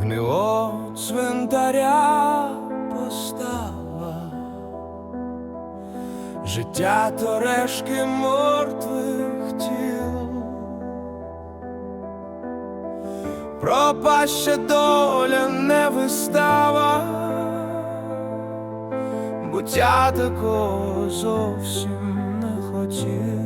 гнило цвинтаря постава, життя торешки мертвих тіл, пропаща доля не вистава, буття такого зовсім не хотів.